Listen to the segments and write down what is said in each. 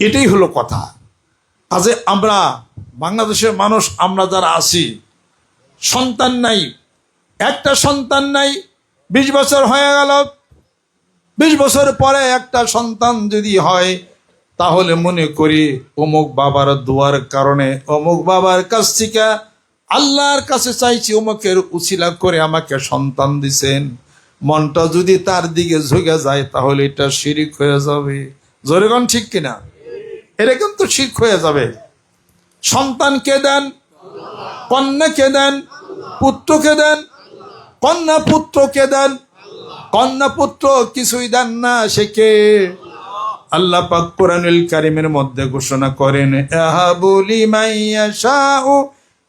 এটাই হলো কথা। কাজে আমরা বাংলাদেশের মানুষ, আমরা যারা আছি, সন্তান নাই, একটা সন্তান নাই, বিশ বছর হয়ে গেল, বিশ বছর পরে একটা সন্তান যদি হয়, তাহলে মনে করি অমুক বাবার দোয়ার কারণে, অমুক বাবার কাছ থেকে আল্লাহর কাছে চাইছি অমুকের উছিলা করে আমাকে সন্তান দিছেন। মনটা যদি তার দিকে ঝুঁকে যায়, তাহলে এটা শিরিক হয়ে যাবে। জোরেগন ঠিক কিনা? এটা তো শিখ হয়ে যাবে। সন্তান কে দেন? কন্যা কে দেন? পুত্র কে দেন? কন্যা পুত্র কে দেন? কন্যা পুত্র কিছুই দেন না, সে কে? আল্লাহ পাক কোরআনুল কারিমের মধ্যে ঘোষণা করেন ইয়াহাবুলি মাইয়াশাউ ইনাসা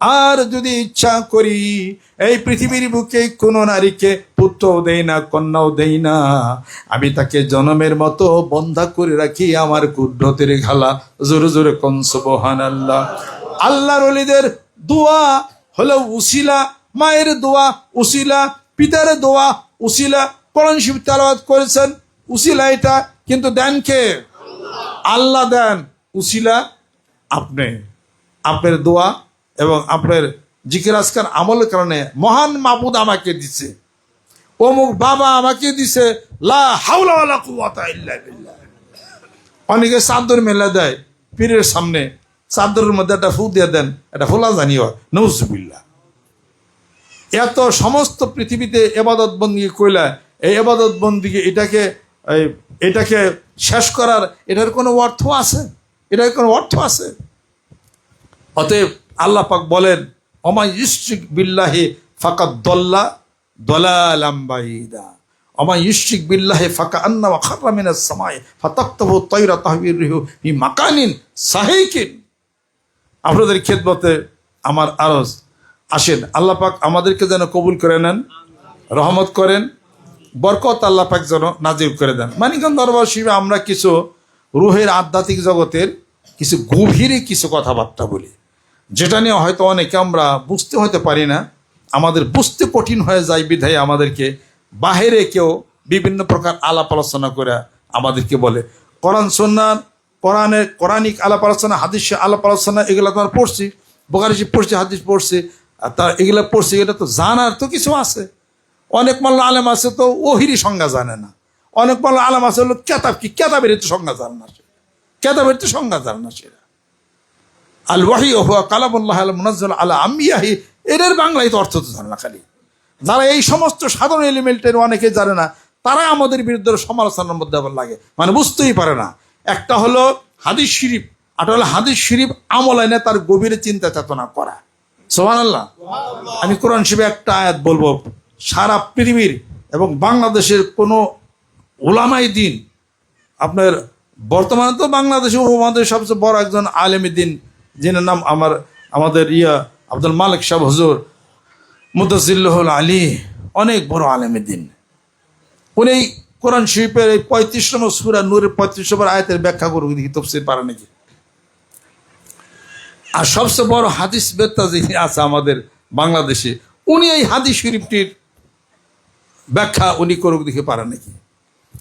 আর যদি ইচ্ছা করি, এই পৃথিবীর বুকে কোনো নারীকে পুত্র দেই না, কন্যাও দেই না। আমি তাকে জনমের মতো বন্ধা করে রাখি আমার কুদ্রতের ঘালা। জোরে জোরে কনসবহান আল্লাহ আল্লাহ রলিদের দোয়া হলো উসিলা, মায়ের দোয়া উসিলা, পিতার দোয়া উসিলা। কোরআন শিব তেলাওয়াত করেছেন, উসিলা এটা, কিন্তু দেন কে? আল্লাহ দেন, উসিলা আপনি। আপনার দোয়া এবং আপনার জিকির আজকার আমলের কারণে মহান মাবুদ আমাকে দিছে। অমুক বাবা আমাকে দিছে, লা অনেকে চাদর মেলা দেয়, পীরের সামনে চাদরের মধ্যে একটা ফু দিয়ে দেন, এটা ফোলা জানিও নৌজুবিল্লা এত সমস্ত পৃথিবীতে এবাদত বন্দি কইলা, এই এবাদত বন্দিকে এটাকে এটাকে শেষ করার এটার কোনো অর্থ আছে? এটার কোনো অর্থ আছে? অতএব আল্লাহ পাক বলেন অমাই ইস্টিক বিল্লাহে ফাঁকা দল্লা দলালাম বাইদা অমাই ইস্টিক বিল্লাহে ফাঁকা আন্না খাররা মিনাস সামায় ফাতাক্তাহু তৈরা তাহবির রিহু হি মাকানিন সাহেকিন। আপনাদের খেদমতে আমার আরজ আসেন। আল্লাহ পাক আমাদেরকে যেন কবুল করে নেন, রহমত করেন, বরকত আল্লাহ পাক যেন নাজির করে দেন। মানিকগঞ্জ দরবার শিবে আমরা কিছু রুহের আধ্যাত্মিক জগতের কিছু গভীরে কিছু কথাবার্তা বলি। যেটা নিয়ে হয়তো অনেকে আমরা বুঝতে হতে পারি না, আমাদের বুঝতে কঠিন হয়ে যায় বিধায় আমাদেরকে বাহিরে কেউ বিভিন্ন প্রকার আলাপ আলোচনা করে আমাদেরকে বলে। কোরআন সন্ন্যান কোরআনের কোরআনিক আলাপ আলোচনা, হাদিস আলাপ আলোচনা, এগুলো তো আমরা পড়ছি বোকারিজি পড়ছি, হাদিস পড়ছি, আর তার এগুলো পড়ছি এটা তো জানার তো কিছু আছে। অনেক মাল্লা আলেম আছে তো ওহিরি সংজ্ঞা জানে না। অনেক মাল্লা আলেম আছে হলো কেতাব কি? কেতাবের তো সংজ্ঞা জানে সে। কেতাবের তো সংজ্ঞা জানে সেটা আল ওয়াহি ওহুয়া কালামুল্লাহ আল মুনাজ্জল আলা আম্বিয়াহি, এদের বাংলায় তো অর্থ তো জানে না খালি। যারা এই সমস্ত সাধারণ এলিমেন্টের অনেকে জানে না তারা আমাদের বিরুদ্ধে সমালোচনার মধ্যে আবার লাগে। মানে বুঝতেই পারে না। একটা হলো হাদিস শরীফ, আর হলো হাদিস শরীফ আমল এনে তার গভীরে চিন্তা চেতনা করা। সোহান আল্লাহ আমি কোরআন শিবে একটা আয়াত বলব, সারা পৃথিবীর এবং বাংলাদেশের কোনো ওলামাই দিন, আপনার বর্তমানে তো বাংলাদেশে উপমহাদেশের সবচেয়ে বড় একজন আলেমী দিন যিনি নাম আমার, আমাদের ইয়া আব্দুল মালিক সাহেব হুজুর মুদাজিল্লাহুল আলী, অনেক বড় আলেমী দিন। উনি কোরআন শরীফের এই পঁয়ত্রিশ নম্বর সুরা নূরের পঁয়ত্রিশ নম্বর আয়াতের ব্যাখ্যা করুক দেখি তফসির পারে নাকি? আর সবচেয়ে বড় হাদিস বেত্তা যিনি আছে আমাদের বাংলাদেশে, উনি এই হাদিস শরীফটির ব্যাখ্যা উনি করুক দেখে পারে নাকি?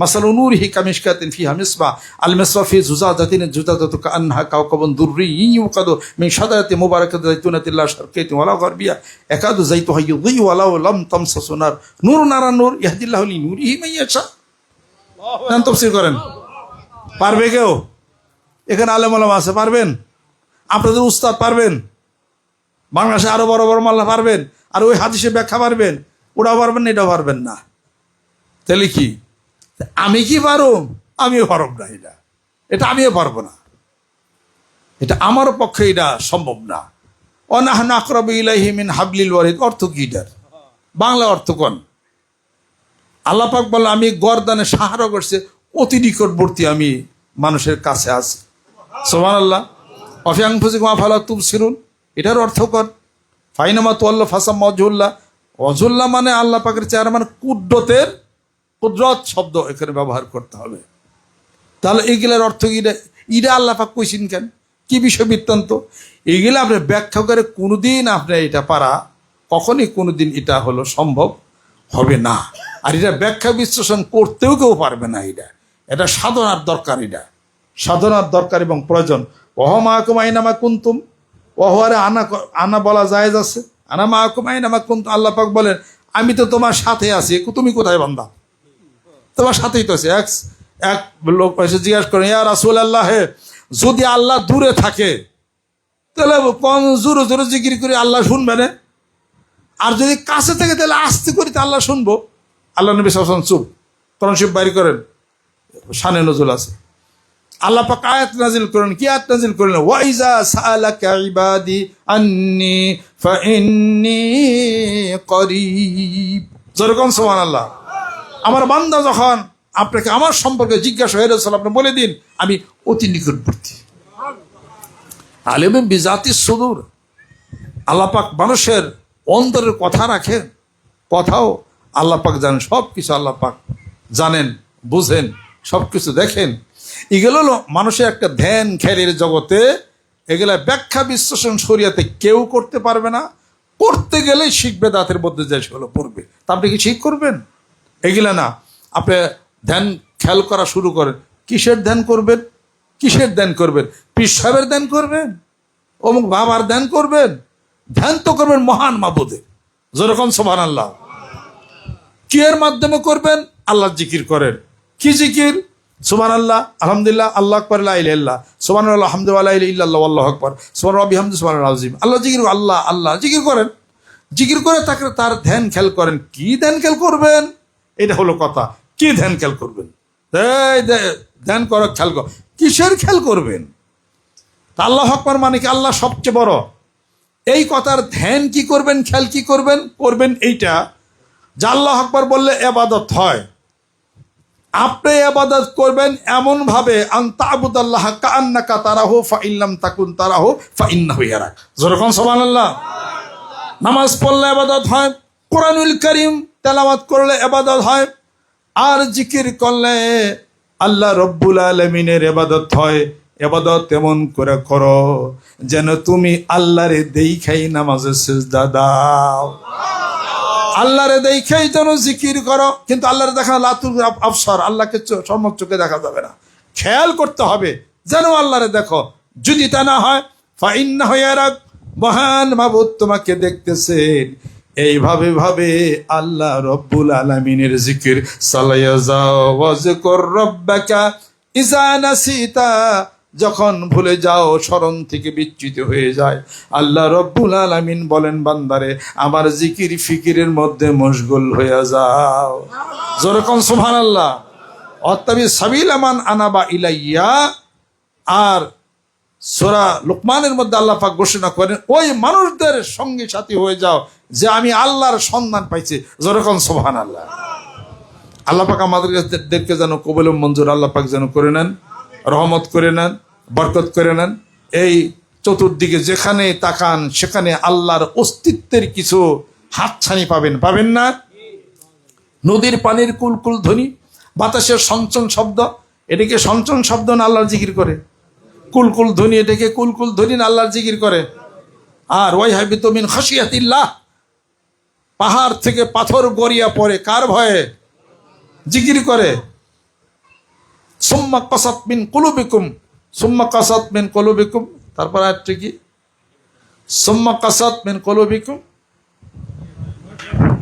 মাসালু নূরিহি কামিশকাতিন ফিহা মিসবা আল মিসবা ফি জুজাজাতিন জুজাজাতু কাআন্নাহা কাওকাবুন দুররি ইউকাদু মিন শাজারাতি মুবারাকাতি যাইতুনাতি লা শারকিয়াতি ওয়ালা গারবিয়া। একাদু যাইতুহা ইউযি ওয়ালাউ লাম তামসাসু নার। নূর নারা নূর ইয়াহদিল্লাহু লি নূরিহি মান ইয়াশা। নাম তাফসীর করেন। পারবে কেউ? এখানে আলেম আলম আছে পারবেন? আপনাদের উস্তাদ পারবেন? বাংলাদেশে আরও বড় বড় মাল্লা পারবেন? আর ওই হাদিসে ব্যাখ্যা পারবেন? ওটাও পারবেন না এটাও পারবেন না। তাহলে কি? আমি কি পারো আমিও পারব না এটা। এটা আমিও পারব না। এটা আমার পক্ষে এটা সম্ভব না। অনাহন আকরব ইলাহিমিন হাবলিল ওয়ারিদ অর্থ কি এটার? বাংলা অর্থ কোন? আল্লাহ পাক বলল, আমি গরদানে সাহারা করছে, অতি নিকটবর্তী আমি মানুষের কাছে আছি। সোমান আল্লাহ অফিয়াং ফুজিকুমা ফালা তুম সিরুন এটার অর্থ কর ফাইনামা তোয়াল্লা ফাসাম অজুল্লাহ অজুল্লাহ মানে আল্লাহ পাকের চেহারা মানে কুদ্রতের কুদরত শব্দ এখানে ব্যবহার করতে হবে। তাহলে এইগুলার অর্থ কি? ইরা আল্লাহ পাক কইছেন কেন? কি বিষয় বৃত্তান্ত? এইগুলো আপনি ব্যাখ্যা করে কোনোদিন আপনি এটা পারা, কখনই কোনোদিন এটা হলো সম্ভব হবে না। আর এটা ব্যাখ্যা বিশ্লেষণ করতেও কেউ পারবে না এটা। এটা সাধনার দরকার এটা। সাধনার দরকার এবং প্রয়োজন। অহ অহমাকুম আইনামা কুন্তুম? অহরে আনা আনা বলা জায়েজ আছে। আনা মাহকুম আইনামা কুন্তুম? আল্লাহ পাক বলেন, আমি তো তোমার সাথে আছি, তুমি কোথায় বান্দা? তোমার সাথেই তো এক এক লোক এসে জিজ্ঞাসা করেন ইয়া রাসুল আল্লাহ যদি আল্লাহ দূরে থাকে, তাহলে কোন জোরে জোরে জিকির করে আল্লাহ শুনবে না? আর যদি কাছে থেকে, তাহলে আস্তে করি তা আল্লাহ শুনব। আল্লাহ নবী সাহসান চুপ। তখন শিব বাইর করেন, শানে নজুল আছে। আল্লাহ পাক আয়াত নাজিল করেন, কি আয়াত নাজিল করেন? ওয়াইজা সালাকা ইবাদি আন্নি ফাইন্নি করিব। যেরকম সুবহানাল্লাহ। আমার বান্দা যখন আপনাকে আমার সম্পর্কে জিজ্ঞাসা হয়ে রয়েছিল আপনি বলে দিন, আমি অতি নিকটবর্তী। আলেম বিজাতি সুদূর। আল্লাপাক মানুষের অন্তরের কথা রাখেন, কথাও আল্লাপাক জানেন সব কিছু আল্লাপাক জানেন, বুঝেন সব কিছু দেখেন। এগুলো হলো মানুষের একটা ধ্যান খেলের জগতে, এগুলা ব্যাখ্যা বিশ্লেষণ শরিয়াতে কেউ করতে পারবে না। করতে গেলেই শিখবে দাঁতের মধ্যে যে সেগুলো পড়বে। তা আপনি কি ঠিক করবেন? এগুলা না। আপনি ধ্যান খেয়াল করা শুরু করেন। কিসের ধ্যান করবেন? কিসের ধ্যান করবেন? পীর সাহেবের ধ্যান করবেন? অমুক বাবার ধ্যান করবেন? ধ্যান তো করবেন মহান মাবুদে। যেরকম সোভান আল্লাহ কি এর মাধ্যমে করবেন? আল্লাহ জিকির করেন। কি জিকির? সুমান আল্লাহ আলহামদুলিল্লাহ, আল্লাহ আকবর আল্লাহ সুমান আল্লাহ আল্লাহ আকবর। সুমান রবি হামদ সুমান আজিম আল্লাহ জিকির আল্লাহ আল্লাহ, জিকির করেন। জিকির করে তাকে তার ধ্যান খেয়াল করেন। কি ধ্যান খেয়াল করবেন? এটা হলো কথা। কি ধ্যান খেয়াল করবেন? ধ্যান করো খেয়াল কর। কিসের খেয়াল করবেন? আল্লাহ আকবর মানে কি? আল্লাহ সবচেয়ে বড়। এই কথার ধ্যান কি করবেন খেয়াল কি করবেন? করবেন এইটা যে আল্লাহ আকবর বললে এবাদত হয়। আপনি এবাদত করবেন এমন ভাবে আন্তাবুদ আল্লাহ কান্নাকা তারাহো ফা ইল্লাম তাকুন তারাহো ফা ইন্নাহু ইয়ারাক যেরকম সুবহানাল্লাহ। নামাজ পড়লে এবাদত হয়। কোরআনুল করিম তেলাওয়াত করলে এবাদত হয়, আর জিকির করলে আল্লাহ রব্বুল আলমিনের এবাদত হয়। এবাদত তেমন করে করো, যেন তুমি আল্লাহরে দেখাই নামাজে সেজদা দাও। আল্লাহরে দেখাই যেন জিকির করো, কিন্তু আল্লাহরে দেখা লাতুর আবসর, আল্লাহকে সম্মুখ চোখে দেখা যাবে না। খেয়াল করতে হবে, যেন আল্লাহরে দেখো। যদি তা না হয় ফাইন হয়ে রাখ মহান মাবুদ তোমাকে দেখতেছেন। এইভাবে ভাবে আল্লাহ রব্বুল আলমিনের জিকির, সালাইয়া যাও রব্বাকা ইজা নাসিতা। যখন ভুলে যাও, স্মরণ থেকে বিচ্যুত হয়ে যায়। আল্লাহ রব্বুল আলামিন বলেন, বান্দারে, আমার জিকির ফিকিরের মধ্যে মশগুল হয়ে যাও। যেরকম সুবহান আল্লাহ অত্যাবি সাবিল আমান আনাবা ইলাইয়া, আর সোরা লোকমানের মধ্যে আল্লাহ পাক ঘোষণা করেন, ওই মানুষদের সঙ্গে সাথী হয়ে যাও যে আমি আল্লাহর সন্ধান পাইছি। যেরকম সোহান আল্লাহ আল্লাহ পাক আমাদেরকে যেন কবল মঞ্জুর আল্লাহ পাক যেন করে নেন, রহমত করে নেন, বরকত করে নেন। এই চতুর্দিকে যেখানে তাকান, সেখানে আল্লাহর অস্তিত্বের কিছু হাতছানি পাবেন। পাবেন না? নদীর পানির কুলকুল ধ্বনি, বাতাসের সঞ্চন শব্দ, এটাকে সঞ্চন শব্দ না আল্লাহর জিকির করে? কুলকুল ধ্বনি এটাকে কুলকুল ধ্বনি না আল্লাহর জিকির করে। আর ওয়াই হাবি তুমিন খাসিয়াতিল্লাহ পাহাড় থেকে পাথর গড়িয়া পড়ে, কার ভয়ে? জিকির করে। সুম্মা কাসাত মিন কুলুবিকুম, সুম্মা কাসাত মিন কুলুবিকুম, তারপর আরেকটা কি? সুম্মা কাসাত মিন কুলুবিকুম,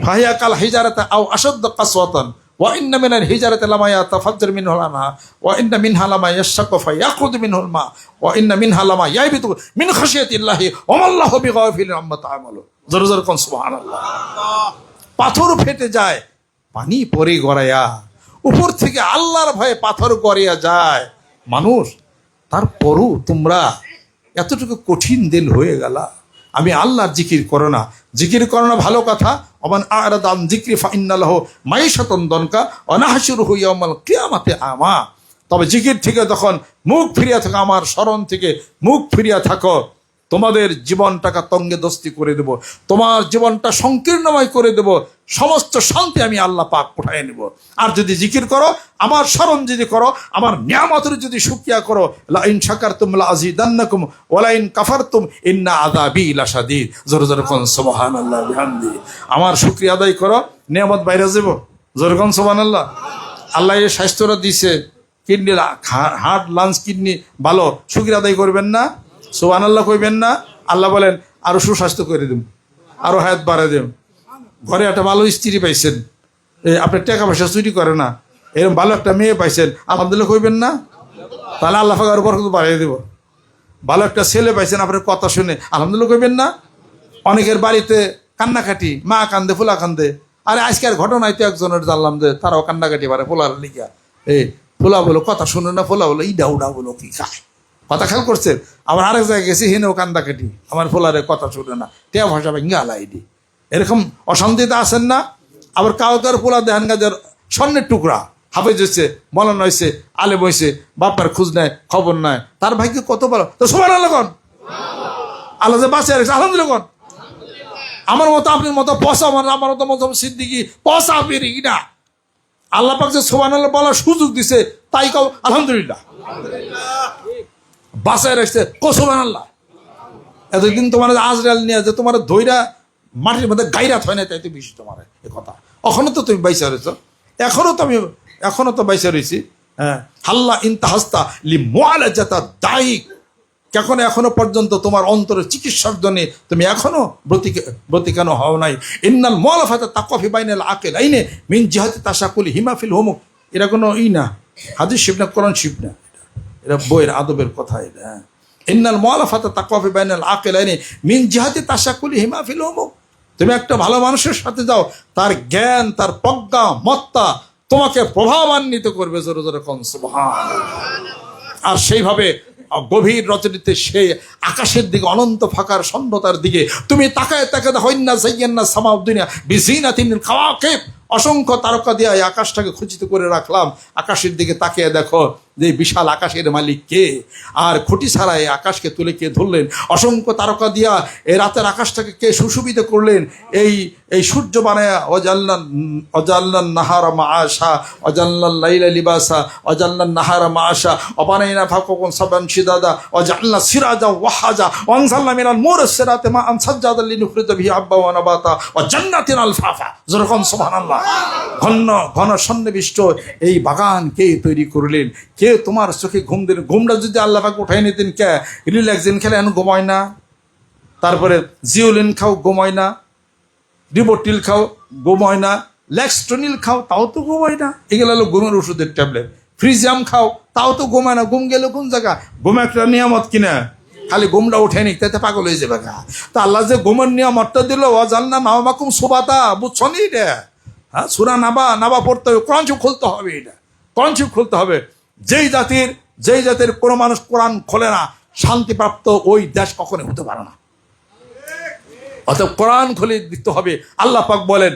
ফাহিয়া কাল হিজারাতে আও আশদ্দ কাসওয়াতান। ওয়া ইন্না মিনাল হিজারাতি লামা ইয়াতাফাজ্জার মিনহু লামা ওয়া ইন্না মিনহা লামা ইয়াশাক্কু ফায়াখরুজু মিনহু মা ওয়া ইন্না মিনহা লামা ইয়াবিতু মিন খাশিয়াতিল্লাহি ওয়া মাল্লাহু বিগাফিলিন আম্মা তা'মালুন জোরে জোরে কোন সুবহান পাথর ফেটে যায়, পানি পরে গড়াইয়া উপর থেকে আল্লাহর ভয়ে পাথর গড়িয়া যায়। মানুষ, তারপরও তোমরা এতটুকু কঠিন দিল হয়ে গেলা। আমি আল্লাহর জিকির করো না। জিকির করানো ভালো কথা। অমান আরাদান জিক্রি মাই সতন দনকা অনাহাসুর হইয়া কেয়ামাতে কিয়ামাতে আমা। তবে জিকির থেকে তখন মুখ ফিরিয়া থাকো, আমার স্মরণ থেকে মুখ ফিরিয়া থাকো। তোমাদের জীবনটাকে তঙ্গে দস্তি করে দেব, তোমার জীবনটা সংকীর্ণময় করে দেব, সমস্ত শান্তি আমি আল্লাহ পাক উঠাই নেব। আর যদি জিকির করো, আমার স্মরণ যদি করো, আমার নিয়ামতের যদি সুকিয়া করো, লাইন শাকার তুম আজিদান্নাকুম ওলাইন কাফার তুম ইন্না আদাবি লাসাদিদ জোরে জোরে কোন সুবহান আল্লাহ আমার শুক্রিয়া আদায় করো, নিয়ামত বাইরে যাব। জোরে কোন সুবহান আল্লাহ আল্লাহ এই স্বাস্থ্যটা দিছে কিডনি হার্ট লাঞ্চ কিডনি ভালো শুক্রিয়া আদায় করবেন না। সোহান আল্লাহ কইবেন না আল্লাহ বলেন আরও সুস্বাস্থ্য করে দিন আরও হায়াত বাড়াই দেন ঘরে একটা ভালো স্ত্রী পাইছেন এ, আপনার টাকা পয়সা চুরি করে না এরকম ভালো একটা মেয়ে পাইছেন আলহামদুলিল্লাহ কইবেন না তাহলে আল্লাহ ফাঁকার উপর কিন্তু বাড়িয়ে দেব। ভালো একটা ছেলে পাইছেন আপনার কথা শুনে আলহামদুলিল্লাহ কইবেন না অনেকের বাড়িতে কান্নাকাটি মা কান্দে ফুলা কান্দে আরে আজকের ঘটনায় তো একজনের জানলাম যে তারাও কান্নাকাটি পারে ফুলার লিগা এই ফুলা বলো কথা শুনে না ফুলা বলো ইডা উডা বলো কি খায়? কথা খেয়াল করছেন আবার আরেক জায়গায় গেছি, হেনেও কান্দাকাটি আমার ফুলারে কথা শুনে না। টিয়া ভাষা ভেঙে আলাইডি এরকম অশান্তিতে আসেন না। আবার কাউ কার পোলা দেহান গাছের স্বর্ণের টুকরা। হাফেজ হয়েছে মলন হয়েছে আলে বইছে বাপার খোঁজ নেয়, খবর নেয়। তার ভাগ্য কত বড় তো সবার আল্লাহ কন। আল্লাহ যে বাঁচিয়ে রেখেছে, আলহামদুলিল্লাহ আমার মতো আপনার মতো পয়সা আমার আমার মতো মতো সিদ্দিকি পয়সা পেরি না। আল্লাহ পাক যে সোমান আল্লাহ বলার সুযোগ দিছে, তাই কাউ আলহামদুলিল্লাহ। বাসায় রাখছে। কোসমান আল্লাহ এতদিন তোমার আজরাল নিয়ে যে তোমার ধৈরা মাটির মধ্যে গাইরাত হয় না তাই তো বেশি তোমার এ কথা। এখনও তো তুমি বাইসা রয়েছ। এখনও তো আমি, এখনও তো বাইসা রয়েছি। হ্যাঁ হাল্লা ইনতা হাস্তা লি মোয়ালে যেতা দায়িক এখনও পর্যন্ত তোমার অন্তরের চিকিৎসার জন্য তুমি এখনও ব্রতিকান হও নাই? ইন্নাল মলাফাতে তাকফি বাইনাল আকেল আইনে মিন জিহাতে তাসাকুলি হিমাফিল হোমুক। এটা কোনো ই না। হাদিস শিব না কোরআন শিব না এটা বইয়ের আদবের কথা এটা হ্যাঁ। ইন্নাল মলাফাতে তাকফি বাইনাল আকেল আইনে মিন জিহাতে তাসাকুলি হিমাফিল হোমুক তুমি একটা ভালো মানুষের সাথে যাও, তার জ্ঞান, তার প্রজ্ঞা, মত্তা তোমাকে প্রভাবান্বিত করবে জোরে জোরে কন সুবহান আর সেইভাবে গভীর রচনীতে সেই আকাশের দিকে, অনন্ত ফাঁকার সন্ধ্যতার দিকে তুমি তাকায় তাকাতে হইন্না সাইয়ান্না সামাউদ্দিনা বিজিনা তিন খাওয়াকে অসংখ্য তারকা দিয়ে আকাশটাকে খচিত করে রাখলাম। আকাশের দিকে তাকিয়ে দেখো যে বিশাল আকাশের মালিক কে? আর খুঁটি ছাড়া এই আকাশকে তুলে কে ধরলেন? অসংখ্য তারকা দিয়া এই রাতের আকাশটাকে কে সুশোভিত করলেন? এই এই সূর্য বানায়া অজাল্লান অজাল্লান নাহারা মা আশা অজাল্লান লাইলা লিবাসা অজাল্লান নাহারা মা আশা অবানাইনা ফাকুন সাবান সিদাদা অজাল্লা সিরাজা ওয়াহাজা ওয়ানসাল্লা মিনাল মোর সেরাতে মা আনসাজ্জাদ আল্লি নুফরিদ বিহি আব্বা ওয়া নাবাতা ও জান্নাতিন আল ফাফা যেরকম সুবহানাল্লাহ। ঘন ঘন সন্নিবিষ্ট এই বাগান কে তৈরি করলেন? কে তোমার চোখে ঘুম দিলেন ঘুমটা যদি আল্লাহ পাক উঠাই নিতেন কে? রিল্যাক্সিন খেলে এখন ঘুমায় না। তারপরে জিওলিন খাও, ঘুমায় না। রিবোটিল খাও, ঘুমায় না। ল্যাক্সটনিল খাও, তাও তো ঘুমায় না। এগুলো হলো ঘুমের ওষুধের ট্যাবলেট। ফ্রিজিয়াম খাও, তাও তো ঘুমায় না। ঘুম গেলে কোন জায়গা? ঘুম একটা নিয়ামত কিনা? খালি ঘুমটা উঠে নি তাতে পাগল হয়ে যাবে গা। তা আল্লাহ যে ঘুমের নিয়ামতটা দিল ও জাননা নাও মাকুম সুবাতা, বুঝছ নি রে হ্যাঁ? সুরা নাবা নাবা পড়তে হবে, কোরআন খুলতে হবে এটা। কোরআন খুলতে হবে। যেই জাতির যেই জাতির কোনো মানুষ কোরআন খোলে না, শান্তিপ্রাপ্ত ওই দেশ কখনো হতে পারে না। অতএব কোরআন খুলে দিতে হবে। পাক বলেন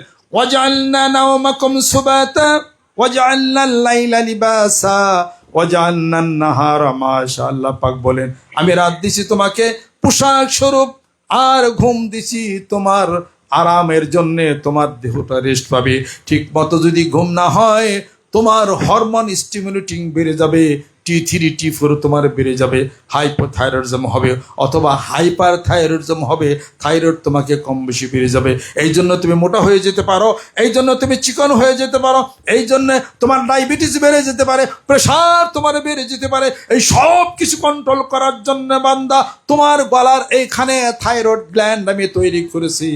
আল্লাহ পাক বলেন, আমি রাত দিছি তোমাকে, পোশাক স্বরূপ, আর ঘুম দিছি তোমার আরামের জন্য তোমার দেহটা রেস্ট পাবে। ঠিক মতো যদি ঘুম না হয়, তোমার হরমোন স্টিমুলেটিং বেড়ে যাবে। টি থ্রি টি ফোর তোমার বেড়ে যাবে। হাইপোথাইরয়েডিজম হবে অথবা হাইপার থাইরয়েডিজম হবে। থাইরয়েড তোমাকে কম বেশি বেড়ে যাবে। এই জন্য তুমি মোটা হয়ে যেতে পারো, এই জন্য তুমি চিকন হয়ে যেতে পারো, এই জন্য তোমার ডায়াবেটিস বেড়ে যেতে পারে প্রেশার তোমার বেড়ে যেতে পারে। এই সব কিছু কন্ট্রোল করার জন্য বান্দা, তোমার গলার এইখানে থাইরয়েড গ্ল্যান্ড আমি তৈরি করেছি।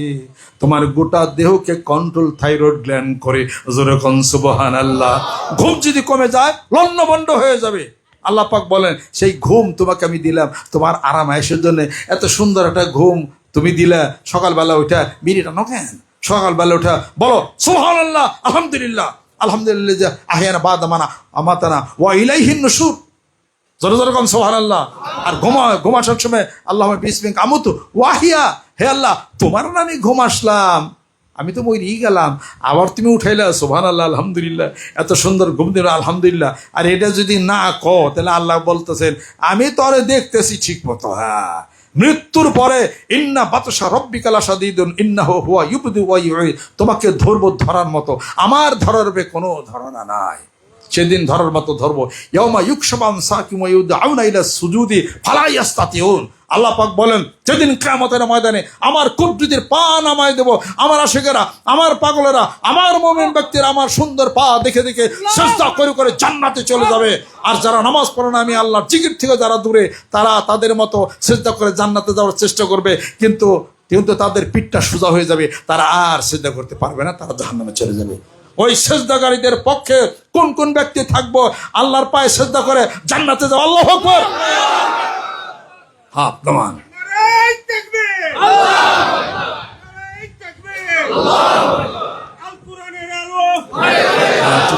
তোমার গোটা দেহকে কন্ট্রোল থাইরয়েড গ্ল্যান্ড করে। যেরকম সুবহান আল্লাহ ঘুম যদি কমে যায় লন্নবন্ড হয়ে যাবে। আল্লাহ পাক বলেন, সেই ঘুম তোমাকে আমি দিলাম তোমার আরাম আয়েসের জন্য। এত সুন্দর একটা ঘুম তুমি দিলে, সকালবেলা ওইটা বিড়িটা নকেন সকালবেলা ওঠা বলো সোহান আল্লাহ আলহামদুলিল্লাহ আলহামদুলিল্লাহ, যে আহিয়ানা বাদ মানা আমাতানা ওয়া ইলাইহিন নুশুর জোরে জোরে কম সোহান আল্লাহ আর ঘুমা ঘুমাসার সময় আল্লাহ বিসমিক আমুত, ওয়াহিয়া, হে আল্লাহ তোমার নামে ঘুম আসলাম। আমি তো মরিই গেলাম। আবার তুমি উঠাইলা সোহান আল্লাহ আলহামদুলিল্লাহ, এত সুন্দর ঘুম দিল, আলহামদুলিল্লাহ। আর এটা যদি না ক তাহলে আল্লাহ বলতেছেন, আমি তরে দেখতেছি ঠিক মতো হ্যাঁ। মৃত্যুর পরে, ইন্না বাতসা রব্বিকালা সাদিদুন ইন্না হো হুয়া ইউবদি ওয়া তোমাকে ধরবো ধরার মতো। আমার ধরার বে কোনো ধারণা নাই। সেদিন ধরার মতো ধরবো। ইয়মা ইউকশবান সাকিম আউনা ইলা সুজুদি ফালাই আস্তাতিউন আল্লাহ পাক বলেন, যেদিন কিয়ামতের ময়দানে আমার কুদ্রুতির পা নামায় দেব, আমার আশেকেরা, আমার পাগলেরা, আমার মোমেন ব্যক্তিরা আমার সুন্দর পা দেখে দেখে চেষ্টা করে করে জান্নাতে চলে যাবে। আর যারা নামাজ পড়ে না, আমি আল্লাহর জিকির থেকে যারা দূরে, তারা তাদের মতো চেষ্টা করে জান্নাতে যাওয়ার চেষ্টা করবে। কিন্তু কিন্তু তাদের পিঠটা সোজা হয়ে যাবে, তারা আর চেষ্টা করতে পারবে না, তারা জাহান্নামে চলে যাবে। ওই সেজদাকারীদের পক্ষে কোন কোন ব্যক্তি থাকব? আল্লাহর পায়ে সেজদা করে জান্নাতে যাও। আল্লাহ হাত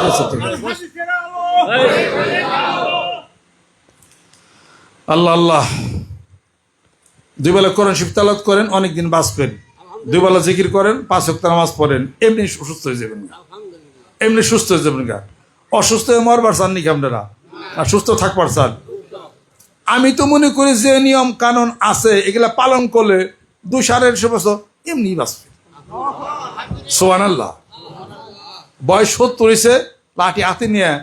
আছে হাদিসের আলো আল্লাহ আল্লাহ। দুই বেলা করেন শিফতালত করেন, অনেকদিন বাঁচবেন। দুই বেলা জিকির করেন, পাঁচ ওয়াক্ত নামাজ পড়েন, এমনি সুস্থ হয়ে যাবেন। এমনি সুস্থ হয়ে যাবেন গা। অসুস্থ হয়ে মরবার চান নাকি আপনারা? আর সুস্থ থাকবার চান? আমি তো মনে করি যে নিয়ম কানুন আছে, এগুলা পালন করলে একশো বছর এমনি বাঁচবে। সোহান আল্লাহ বয়স সত্তর হয়েছে লাঠি হাতে নিয়ে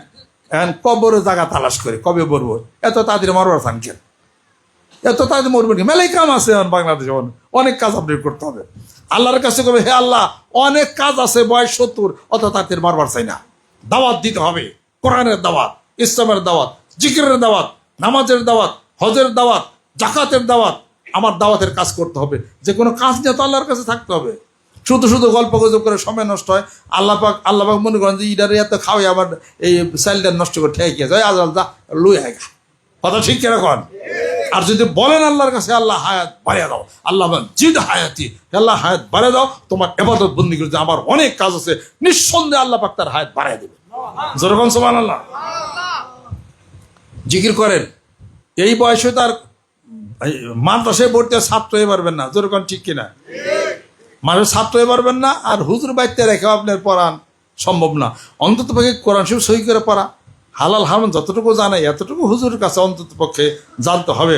এখন কবর জায়গা তালাশ করে, কবে মরবো? এত তাদের মরবার কেন? এত তাদের মরবেন মেলাই কাম আছে এখন বাংলাদেশে অনেক- কাজ আপডেট করতে হবে। আল্লাহর কাছে কবে, হে আল্লাহ, অনেক কাজ আছে বয়স সত্তর, অত তাদের মারবার চাই না। দাওয়াত দিতে হবে, কোরআনের দাওয়াত, ইসলামের দাওয়াত, জিকিরের দাওয়াত নামাজের দাওয়াত, হজের দাওয়াত জাকাতের দাওয়াত, আমার দাওয়াতের কাজ করতে হবে। যে কোনো কাজ নিয়ে তো আল্লাহর কাছে থাকতে হবে। শুধু শুধু গল্প গুজব করে সময় নষ্ট হয়। আল্লাহ পাক আল্লাহ পাক মনে করেন যে ইডারে এত খাওয়াই আবার এই সাইলটা নষ্ট করে ঠেকে যায় আজ যা, লুই আয় কথা ঠিক কীরকম আর যদি বলেন আল্লাহর কাছে, আল্লাহ হায়াত বাড়িয়ে দাও, আল্লাহ জিদ হায়াতি আল্লাহ হায়াত বাড়িয়ে দাও, তোমার এবাদত বন্দি করতে আমার অনেক কাজ আছে। নিঃসন্দেহে আল্লাহ পাক তার হায়াত বাড়িয়ে দেবে। যেরকম সমান আল্লাহ জিকির করেন। এই বয়সে তার মাদ্রাসায় হয়ে ছাত্র হয়ে পারবেন না। যেরকম ঠিক কিনা? মানুষ ছাত্র হয়ে পারবেন না আর হুজুর বাড়িতে রেখে আপনার পড়ান সম্ভব না। অন্তত পক্ষে কোরআন শিব সই করে পড়া। হালাল হারাম যতটুকু জানে, এতটুকু হুজুরের কাছে অন্তত পক্ষে জানতে হবে।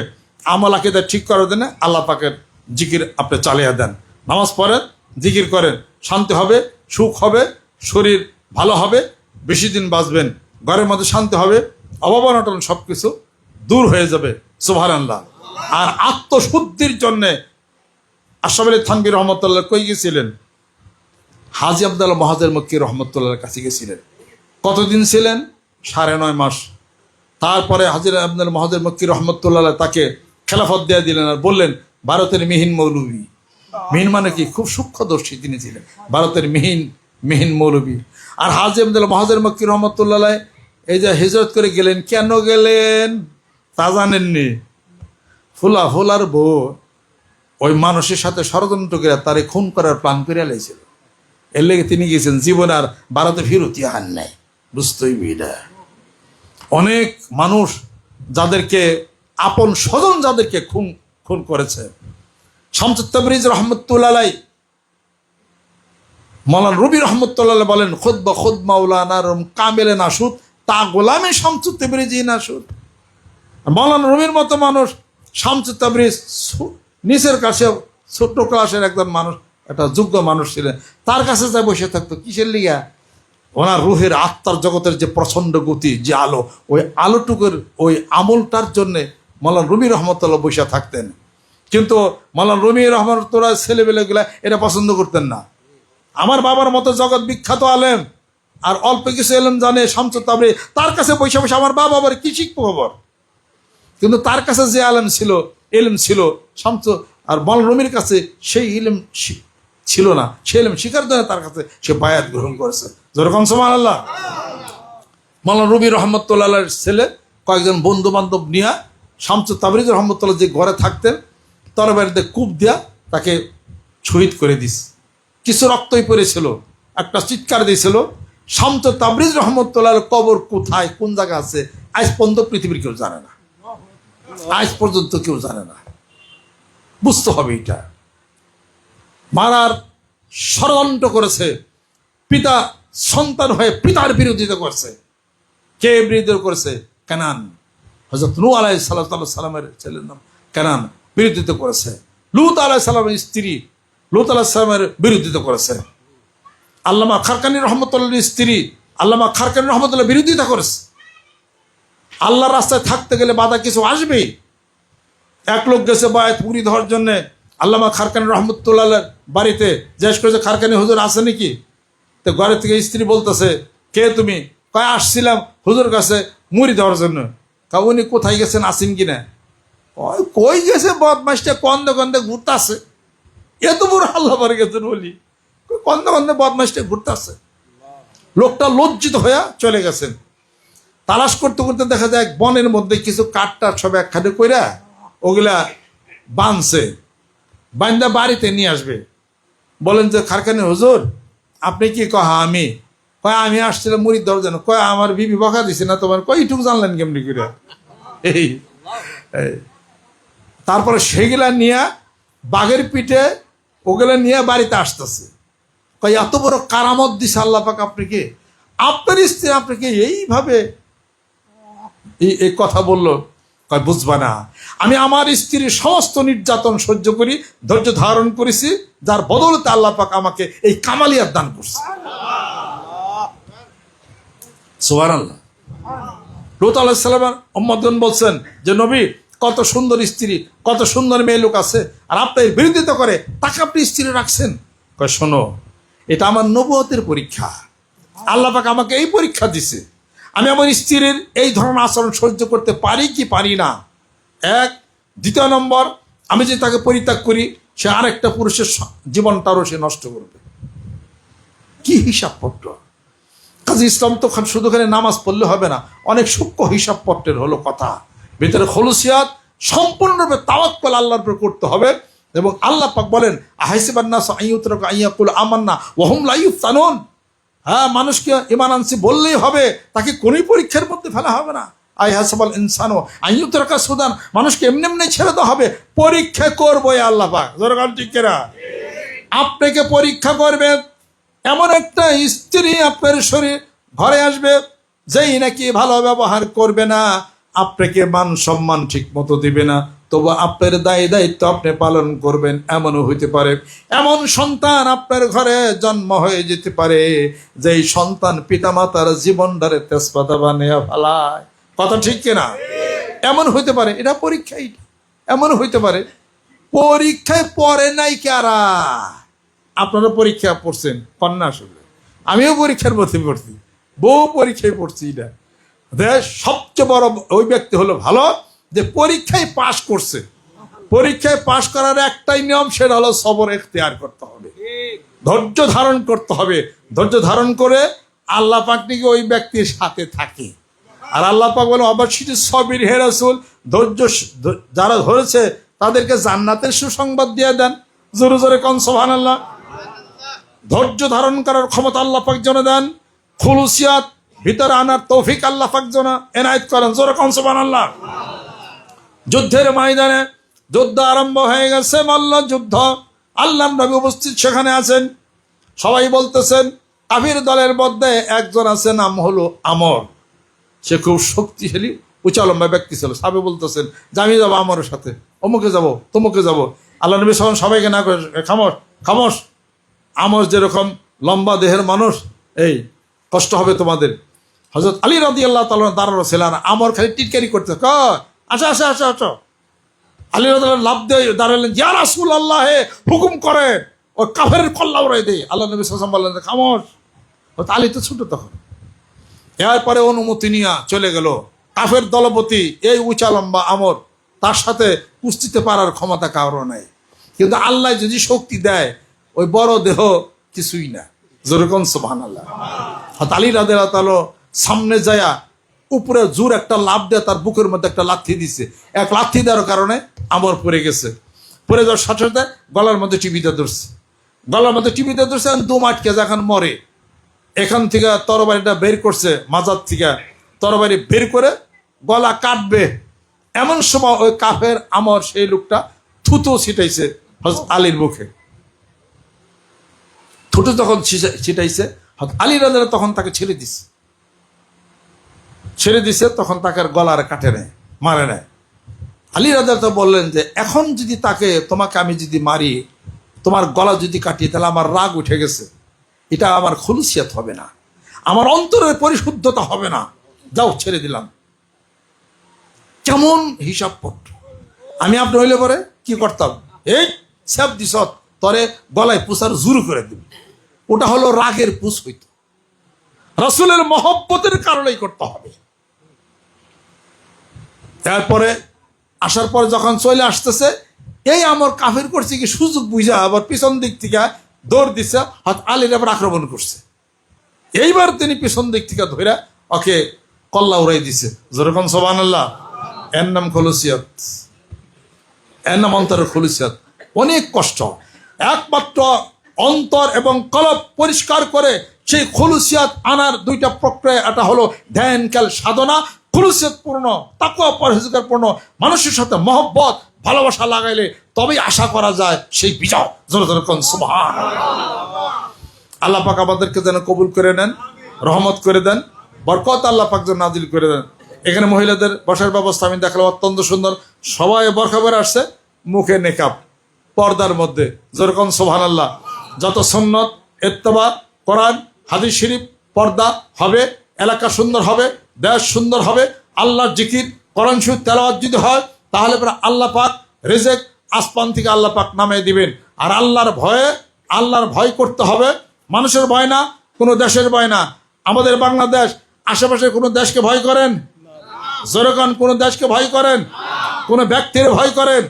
আমল আকিদা ঠিক করে দেন আল্লাহ পাকের জিকির আপনি চালিয়ে দেন। নামাজ পড়েন, জিকির করেন। শান্তি হবে, সুখ হবে, শরীর ভালো হবে, বেশি দিন বাঁচবেন। ঘরের মধ্যে শান্তি হবে অভাব অনটন সব কিছু দূর হয়ে যাবে সুভার আল্লাহ আর আত্মশুদ্ধির জন্যে আশরাফ আলী থানবী রহমতুল্লাহ কই গেছিলেন? হাজি আবদাল্লাহ মহাজের মক্কি রহমতুল্লাহর কাছে গেছিলেন। কতদিন ছিলেন? সাড়ে নয় মাস। তারপরে হাজির আবদাল মহাজের মক্কি রহমতুল্লাহ তাকে খেলাফত দিয়ে দিলেন আর বললেন, ভারতের মিহিন মৌলবী। মিহিন মানে কি? খুব সূক্ষ্মদর্শী তিনি ছিলেন। ভারতের মিহিন মিহিন মৌলবী। আর হাজি আবদুল্লাহ মহাজের মক্কি রহমতুল্লাহ এই যে হিজরত করে গেলেন, কেন গেলেন? তা জানেননি। ফুলা ফুলার বউ ওই মানুষের সাথে ষড়যন্ত্র করে তারে খুন করার প্ল্যান করে লাইছিল। এর লেগে তিনি গেছেন, জীবন আর ভারতে ফিরতি হান নাই। বুঝতেই বিটা অনেক মানুষ যাদেরকে, আপন স্বজন যাদেরকে খুন খুন করেছে। শামসুত্তাবরিজ রহমতুল্লাহ মৌলান রবি রহমতুল্লাহ বলেন খুদ বা খুদ মাওলানা রম কামেলে নাসুদ তা গোলামে শামসুত্তাবরিজি নাসুদ মৌলানা রবির মতো মানুষ শামসুদ তাবরিজ নিচের কাছে ছোট্ট ক্লাসের একজন মানুষ, একটা যোগ্য মানুষ ছিলেন। তার কাছে যা বসে থাকতো, কিসের লিগা? ওনার রুহের আত্মার জগতের যে প্রচণ্ড গতি, যে আলো, ওই আলোটুকুর ওই আমলটার জন্যে মৌলান রুমি রহমতুল্লাহ বসে থাকতেন। কিন্তু মৌলান রুমি রহমতুল্লাহ ছেলেবেলেগুলা এটা পছন্দ করতেন না। আমার বাবার মতো জগৎ বিখ্যাত আলেম আর অল্প কিছু এলেম জানে শামসুদ তাবরে, তার কাছে বসে বসে আমার বাবা আবার কি শিখব খবর? কিন্তু তার কাছে যে আলেম ছিল, এলেম ছিল, শামস আর বলরমির কাছে সেই ইলেম ছিল না। সেই ইলেম শিকার জন্য তার কাছে সে বায়াত গ্রহণ করেছে। যেরকম সমান আল্লাহ মালান রবি রহমতুল্লাহর ছেলে, কয়েকজন বন্ধু বান্ধব নিয়ে শামসু তাবরিজ রহমতুল্লাহ যে ঘরে থাকতেন, তরবারিতে কূপ দিয়া তাকে শহীদ করে দিস কিছু রক্তই পড়েছিল, একটা চিৎকার দিয়েছিল শান্ত তাবরিজ রহমতুল্লাহ কবর কোথায়? কোন জায়গা আছে? আজ পর্যন্ত পৃথিবীর কেউ জানে না। আজ পর্যন্ত কেউ জানে না। বুঝতে হবে এটা। মারার ষড়যন্ত্র করেছে। পিতা সন্তান হয়ে পিতার বিরোধিতা করছে। কে বিরোধিতা করেছে? কেনান। হজরত নু আলাই সাল্লাহ সাল্লামের ছেলের নাম কেনান বিরোধিতা করেছে। লুত আলাহ সাল্লামের স্ত্রী লুত আলাহ সাল্লামের বিরোধিতা করেছে। আল্লামা খারকানি রহমতুল্লাহর স্ত্রী, আল্লামা খারকানি রহমতুল্লাহ বিরোধিতা করেছে। আল্লাহর রাস্তায় থাকতে গেলে বাধা কিছু আসবেই। এক লোক গেছে বায়াত পুরি ধরার জন্য আল্লামা খারকানি রহমতুল্লাহ বাড়িতে, জিজ্ঞেস করেছে, খারকানি হুজুর আছে নাকি? তো ঘরের থেকে স্ত্রী বলতেছে, কে তুমি? কয়, আসছিলাম হুজুর কাছে মুড়ি দেওয়ার জন্য। তা উনি কোথায় গেছেন আসেন কিনা ওই কই গেছে বদমাসটা কন্দে কন্দে ঘুরতাছে। এত বড় আল্লাহ বাড়ি গেছেন বলি কন্দে কন্দে বদমাসটা ঘুরতাছে। লোকটা লজ্জিত হয়ে চলে গেছেন তালাশ করতে করতে দেখা যায় এক বনের মধ্যে কিছু কাঠটা সব একখানে কইরা ওগুলা বানছে। বান্দা বাড়িতে নিয়ে আসবে। বলেন যে, খারখানে হুজুর, আপনি কি কহা আমি? কয়, আমি আসছিলাম মুড়ির দরজা কয়, আমার বিবি বকা দিছে না তোমার? কয়, এইটুকু জানলেন কেমনি করে এই। তারপরে সেগুলা নিয়ে বাঘের পিঠে ওগুলা নিয়ে বাড়িতে আসতেছে। কয়, এত বড় কারামত দিছে আল্লাহ পাক আপনাকে। আপনার স্ত্রী আপনাকে এইভাবে এই কথা বলল। কয়, বুঝবা না। আমি আমার স্ত্রীর সমস্ত নির্যাতন সহ্য করি, ধৈর্য ধারণ করেছি, যার বদলতে আল্লাহ পাক আমাকে এই কামালিয়ার দান করছে। সোহান আল্লাহ লুত আলাহিসাল্লাম সম্মদন বলছেন যে, নবী, কত সুন্দর স্ত্রী, কত সুন্দর মেয়ে লোক আছে, আর আপনার বিরোধিতা করে, তাকে আপনি স্ত্রী রাখছেন? কয়, শোনো এটা আমার নবতের পরীক্ষা। আল্লাহ আমাকে এই পরীক্ষা দিছে। আমি আমার স্ত্রীর এই ধরনের আচরণ সহ্য করতে পারি কি পারি না? এক। দ্বিতীয় নম্বর, আমি যে তাকে পরিত্যাগ করি, সে আরেকটা পুরুষের জীবনটারও সে নষ্ট করবে। কি হিসাবপত্র? কাজী ইসলাম তো শুধু খানে নামাজ পড়লে হবে না, অনেক সূক্ষ্ম হিসাবপত্রের হলো কথা। ভিতরে খলুসিয়াত, সম্পূর্ণরূপে তাওয়াক্কল আল্লাহর উপর করতে হবে। এবং আল্লাহ পাক বলেন আহাইসিবান্নাস আইয়ুতরাক আইয়াকুল আমান্না ওহম লাইফ তানুন হ্যাঁ মানুষকে ইমান আনছি বললেই হবে, তাকে কোনোই পরীক্ষার মধ্যে ফেলা হবে না। আই হাসাবাল ইনসানো আইয়ুতরাকা সুদান, মানুষকে এমনি এমনি ছেড়ে দেওয়া হবে, পরীক্ষা করব আল্লাহ পাক। জোরগান টিকেরা আপনাকে পরীক্ষা করবে, এমন একটা স্ত্রী আপনার শরীর ঘরে আসবে, যেই নাকি ভালো ব্যবহার করবে না, আপনাকে মান সম্মান ঠিক মতো দিবে না। তবু আপনার দায় দায়িত্ব আপনি পালন করবেন, এমনও হইতে পারে। এমন সন্তান আপনার ঘরে জন্ম হয়ে যেতে পারে, যেই সন্তান পিতামাতার জীবনটারে তেজপাতা বানিয়ে ফেলায়। কথা ঠিক কিনা এমন হইতে পারে, এটা পরীক্ষাই এমন হইতে পারে, পরীক্ষায় পড়ে নাই কারা? আপনারা পরীক্ষা পড়ছেন, কন্যা আসলে। আমিও পরীক্ষার মধ্যে পড়ছি বহু পরীক্ষায় পড়ছি এটা। সবচেয়ে বড় ওই ব্যক্তি হলো ভালো যে পরীক্ষায় পাশ করছে। পরীক্ষায় পাশ করার একটাই নিয়ম, সেটা হলো সবর এখতিয়ার করতে হবে। ধৈর্য ধারণ করতে হবে। ধৈর্য ধারণ করে আল্লাহ পাক নাকি ওই ব্যক্তির সাথে থাকে। আর আল্লাহ পাক বলে অবশ্যই সবির হে রসুল, ধৈর্য যারা ধরেছে, তাদেরকে জান্নাতের সুসংবাদ দিয়ে দেন। জোরে জোরে কন সোহান আল্লাহ ধৈর্য ধারণ করার ক্ষমতা আল্লাহ পাক যেন দেন। খুলুসিয়াত, ভিতরে আনার তৌফিক আল্লাহ পাক যেন এনায়ত করেন। জোরে কন সোহান আল্লাহ যুদ্ধের ময়দানে যুদ্ধ আরম্ভ হয়ে গেছে, মল্ল যুদ্ধ। আল্লাহ নবী উপস্থিত সেখানে আছেন। সবাই বলতেছেন কাবির দলের মধ্যে একজন আছে, নাম হলো আমর। সে খুব শক্তিশালী উচালম্বা ব্যক্তি ছিল। সাবে বলতেছেন যে আমি যাব আমরের সাথে। অমুকে যাব, তমুকে যাব। আল্লাহ নবী সবাই সবাইকে না করে খামোশ খামোশ। আমর যেরকম লম্বা দেহের মানুষ, এই কষ্ট হবে তোমাদের। হজরত আলী রাদি আল্লাহ তালা দাঁড়ানো ছিল আর আমর খালি টিটকারি করতে ক আচ্ছা আচ্ছা আচ্ছা আচ্ছা। আলী লাভ দিয়ে দাঁড়ালেন, ইয়া রাসুল আল্লাহ হুকুম করে ও কাফের কল্লা উড়াই দে। আল্লাহ নবী সাসাম বললেন, খামোশ। ও আলী তো ছোট তখন। এরপরে অনুমতি নিয়ে চলে গেল। কাফের দলপতি, এই উঁচা লম্বা আমর, তার সাথে কুস্তিতে পারার ক্ষমতা কারও নাই। কিন্তু আল্লাহ যদি শক্তি দেয়, ওই বড় দেহ কিছুই না। যেরকম সোহান আল্লাহ আলী রাদের তালো সামনে যায়া উপরে জোর একটা লাভ দেয় তার বুকের মধ্যে একটা লাথি দিছে। এক লাথি দেওয়ার কারণে আমর পড়ে গেছে। পড়ে যাওয়ার সাথে সাথে গলার মধ্যে টিভিতে ধরছে। গলার মধ্যে টিভিতে ধরছে আর দু মাটকে যখন মরে। এখান থেকে তরবারিটা বের করছে, মাজার থেকে। তরবারি বের করে গলা কাটবে। এমন সময় ওই কাফের আমর সেই লোকটা থুতো ছিটাইছে আলীর মুখে। থুতো যখন ছিটাইছে আলী রাজা তখন তাকে ছেড়ে দিছে। ছেড়ে দিছে, তখন তাকে গলার কাটে নেয়, মারে নেয়। আলী রাজা তো বললেন যে, এখন যদি তাকে, তোমাকে আমি যদি মারি, তোমার গলা যদি কাটি তাহলে আমার রাগ উঠে গেছে। এটা আমার খুলসিয়াত হবে না। আমার অন্তরের পরিশুদ্ধতা হবে না। যাও, ছেড়ে দিলাম। কেমন হিসাব পত্র আমি আপনি হইলে পরে কি করতাম? এই, স্যাপ দিস, তরে গলায় পুষার জুর করে দিবি। ওটা হলো রাগের পুষ হইতো। রসুলের মহব্বতের কারণেই করতে হবে। তারপরে আসার পর যখন চলে আসতেছে, এই আমার কাফের করছে কি সুযোগ বুঝা আবার পিছন দিক থেকে দৌড় দিছে হাত আলীর আবার আক্রমণ করছে। এইবার তিনি পিছন দিক থেকে ধরে ওকে কল্লা উড়াই দিছে। যেরকম সোবান আল্লাহ এর নাম খলুসিয়ত। এর নাম অন্তরের খলুসিয়ত। অনেক কষ্ট। একমাত্র অন্তর এবং কলব পরিষ্কার করে সেই খলুসিয়াত আনার দুইটা প্রক্রিয়া, এটা হলো ধ্যান খেল সাধনা। খলুসিয়াত পূর্ণ তাকুয়া পরহেজগার পূর্ণ। মানুষের সাথে মহব্বত, ভালোবাসা লাগাইলে তবেই আশা করা যায় সেই বিজয়। জোর জোর কোন আল্লাহ পাক আমাদেরকে যেন কবুল করে নেন, রহমত করে দেন, বরকত আল্লাহ পাক যেন নাজিল করে দেন। এখানে মহিলাদের বসার ব্যবস্থা আমি দেখলাম, অত্যন্ত সুন্দর। সবাই বরখাবার আসছে, মুখে নেকাব, পর্দার মধ্যে। যেরকম সোহান আল্লাহ যত সন্ন্যত এত্তবা কোরআন হাদিস শরীফ পর্দা হবে, এলাকা সুন্দর হবে, দেশ সুন্দর হবে, আল্লাহর জিকির, কোরআন শরীফ তেলাওয়াত যদি হয়, তাহলে পরে আল্লাহ পাক রেজেক আসমান থেকে আল্লাহ পাক নামে দিবেন। আর আল্লাহর ভয়ে, আল্লাহর ভয় করতে হবে, মানুষের ভয় না, কোনো দেশের ভয় না। আমাদের বাংলাদেশ, আশেপাশে কোনো দেশকে ভয় করেন? জোরকান কোনো দেশকে ভয় করেন? কোনো ব্যক্তির ভয় করেন?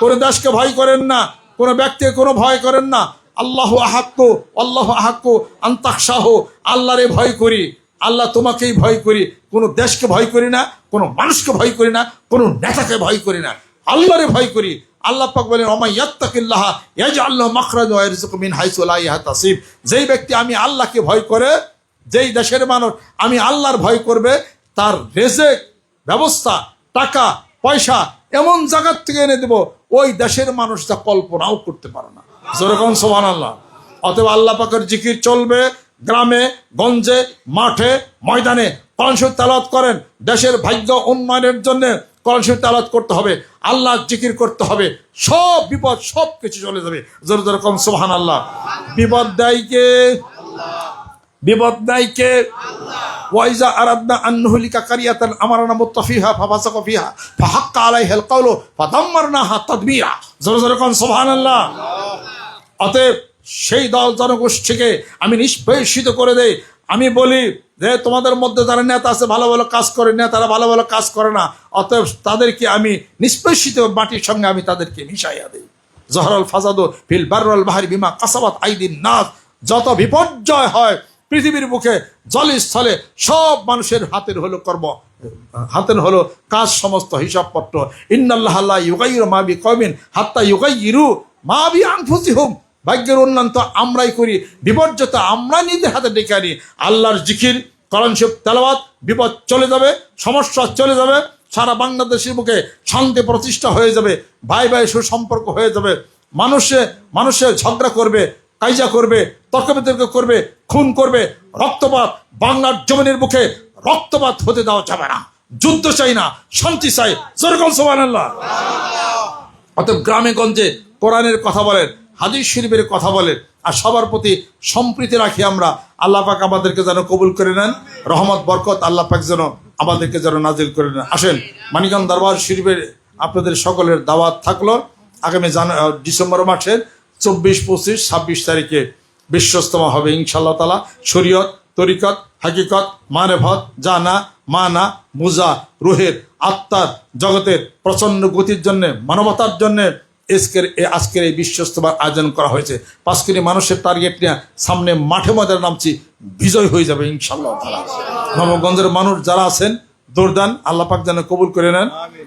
কোনো দেশকে ভয় করেন না? কোনো ব্যক্তির কোনো ভয় করেন না? আল্লাহ আহাক্কু আল্লাহ আহাক্কু আন্তাকশাহ আল্লাহরে ভয় করি। আল্লাহ তোমাকেই ভয় করি। কোনো দেশকে ভয় করি না, কোনো মানুষকে ভয় করি না, কোনো নেতাকে ভয় করি না। আল্লাহরে ভয় করি। আল্লাহ পাক বলেন অমাইয়াত্তাকিল্লাহ ইয়াজআল্লাহু মাখরাজা ওয়া ইয়ারযুকু মিন হাইসু লা ইয়াহতাসিব যেই ব্যক্তি আমি আল্লাহকে ভয় করে, যেই দেশের মানুষ আমি আল্লাহর ভয় করবে, তার রেজেক, ব্যবস্থা, টাকা, পয়সা এমন জায়গার থেকে এনে দেব, ওই দেশের মানুষ যা কল্পনাও করতে পারে না। যেরকম সোহান আল্লাহ অতএব আল্লাহ পাকের জিকির চলবে গ্রামে, গঞ্জে, মাঠে, ময়দানে। কলসুর তালাত করেন, দেশের ভাগ্য উন্নয়নের জন্য কলসুর তালাত করতে হবে আল্লাহ জিকির করতে হবে, সব বিপদ সব কিছু চলে যাবে। জোর যেরকম সোহান আল্লাহ বিপদ দেয় কে? বিপদ দেয় কে? ওয়াইজা আরাদনা আন্নহুলিকা কারিয়াতান আমারানা মুত্তাফিহা ফাফাসাকা ফিহা, ফাহাক্কা আলাইহিল কওলু ফাদাম্মারনাহা তাদবিরা। জোরে জোরে কোন সুবহানাল্লাহ। অতএব সেই দল জনগোষ্ঠীকে আমি নিষ্পেষিত করে দেই। আমি বলি যে, তোমাদের মধ্যে যারা নেতা আছে, ভালো ভালো কাজ করে, নেতারা ভালো ভালো কাজ করে না, অতএব তাদেরকে আমি নিষ্পেষিত মাটির সঙ্গে আমি তাদেরকে মিশাইয়া দিই। জহরল ফাজাদু ফিল বাররল বাহারি বিমা কাসাবাত আইদিন নাস। যত বিপর্যয় হয়, পৃথিবীর মুখে জলস্থলে সব মানুষের হাতের হলো কর্ম, হাতের হলো কাজ সমস্ত হিসাবপত্র। ইন্নাল্লাহ ইউগাইরু মা বি কওমিন হাত্তা ইউগাইরু মা বি আনফুসিহুম ভাগ্যের উন্নয়ন আমরাই করি বিপর্যতা আমরা নিজের হাতে ডেকে আনি। আল্লাহর জিকির করণ তেলাওয়াত, বিপদ চলে যাবে, সমস্যা চলে যাবে, সারা বাংলাদেশের মুখে শান্তি প্রতিষ্ঠা হয়ে যাবে, ভাই ভাই সুসম্পর্ক হয়ে যাবে, মানুষে মানুষে ঝগড়া করবে, কাইজা করবে তর্ক বিতর্ক করবে, খুন করবে, রক্তপাত, বাংলার জমিনের মুখে রক্তপাত হতে দেওয়া যাবে না। যুদ্ধ চাই না, শান্তি চাই। যেরকম সোমান আল্লাহ অতএব গ্রামে গঞ্জে কোরআনের কথা বলেন হাদিস শরীফের কথা বলেন আর সবার প্রতি সম্প্রীতি রাখি আমরা। আল্লাহ পাক আমাদেরকে যেন কবুল করে নেন রহমত বরকত আল্লাহ পাক যেন আমাদেরকে যেন নাজিল করে নেন। আসেন মানিকগঞ্জ দরবার শরীফের আপনাদের সকলের দাওয়াত থাকল। আগামী জান ডিসেম্বর মাসের চব্বিশ পঁচিশ ছাব্বিশ তারিখে বিশ্বস্তমা হবে ইনশাল্লাহ তালা শরীয়ত তরিকত হাকিকত মানেভত জানা মানা মুজা রুহের, আত্মার, জগতের প্রচণ্ড গতির জন্য, মানবতার জন্য এসকের আজকের এই বিশ্বস্তবার আয়োজন করা হয়েছে। পাঁচ কোটি মানুষের টার্গেট নিয়ে সামনে মাঠে ময়দানে নামছি, বিজয় হয়ে যাবে ইনশাল্লাহ নবগঞ্জের মানুষ যারা আছেন দৌড়দান আল্লাপাক যেন কবুল করে নেন।